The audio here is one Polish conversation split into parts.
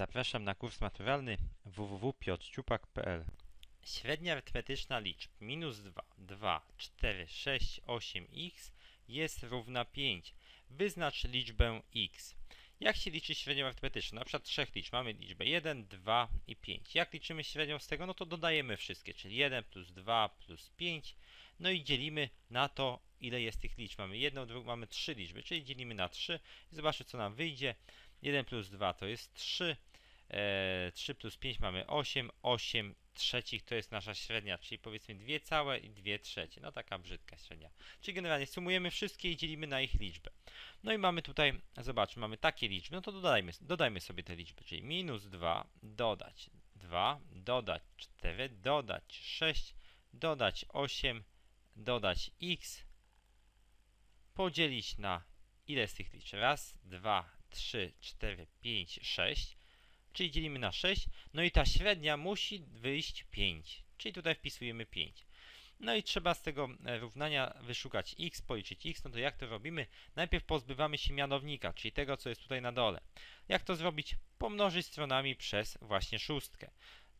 Zapraszam na kurs maturalny www.piotrciupak.pl Średnia arytmetyczna liczb minus 2, 2, 4, 6, 8x jest równa 5. Wyznacz liczbę x. Jak się liczy średnią arytmetyczną? Na przykład trzech liczb. Mamy liczbę 1, 2 i 5. Jak liczymy średnią z tego? No to dodajemy wszystkie, czyli 1 plus 2 plus 5. No i dzielimy na to, ile jest tych liczb. Mamy jedną, drugą, mamy trzy liczby, czyli dzielimy na 3 i zobaczmy, co nam wyjdzie. 1 plus 2 to jest 3. E, 3 plus 5 mamy 8. 8 trzecich to jest nasza średnia, czyli powiedzmy 2 całe i 2 trzecie. No taka brzydka średnia. Czyli generalnie sumujemy wszystkie i dzielimy na ich liczbę. No i mamy tutaj, zobaczmy, mamy takie liczby, no to dodajmy, dodajmy sobie te liczby, czyli minus 2 dodać 2, dodać 4, dodać 6, dodać 8, dodać x, podzielić na ile z tych liczb? Raz, dwa, 3, 4, 5, 6, czyli dzielimy na 6, no i ta średnia musi wyjść 5, czyli tutaj wpisujemy 5. No i trzeba z tego e, równania wyszukać x, policzyć x, no to jak to robimy? Najpierw pozbywamy się mianownika, czyli tego, co jest tutaj na dole. Jak to zrobić? Pomnożyć stronami przez właśnie szóstkę.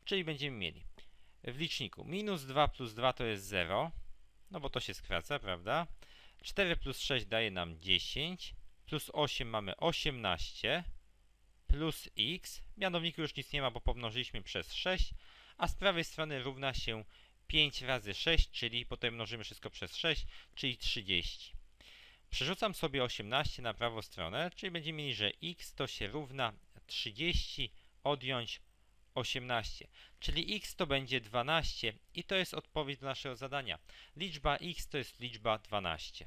Czyli będziemy mieli w liczniku minus 2 plus 2 to jest 0, no bo to się skraca, prawda? 4 plus 6 daje nam 10, plus 8 mamy 18, plus x, mianowniku już nic nie ma, bo pomnożyliśmy przez 6, a z prawej strony równa się 5 razy 6, czyli potem mnożymy wszystko przez 6, czyli 30. Przerzucam sobie 18 na prawą stronę, czyli będziemy mieli, że x to się równa 30 odjąć 18, czyli x to będzie 12 i to jest odpowiedź do naszego zadania. Liczba x to jest liczba 12.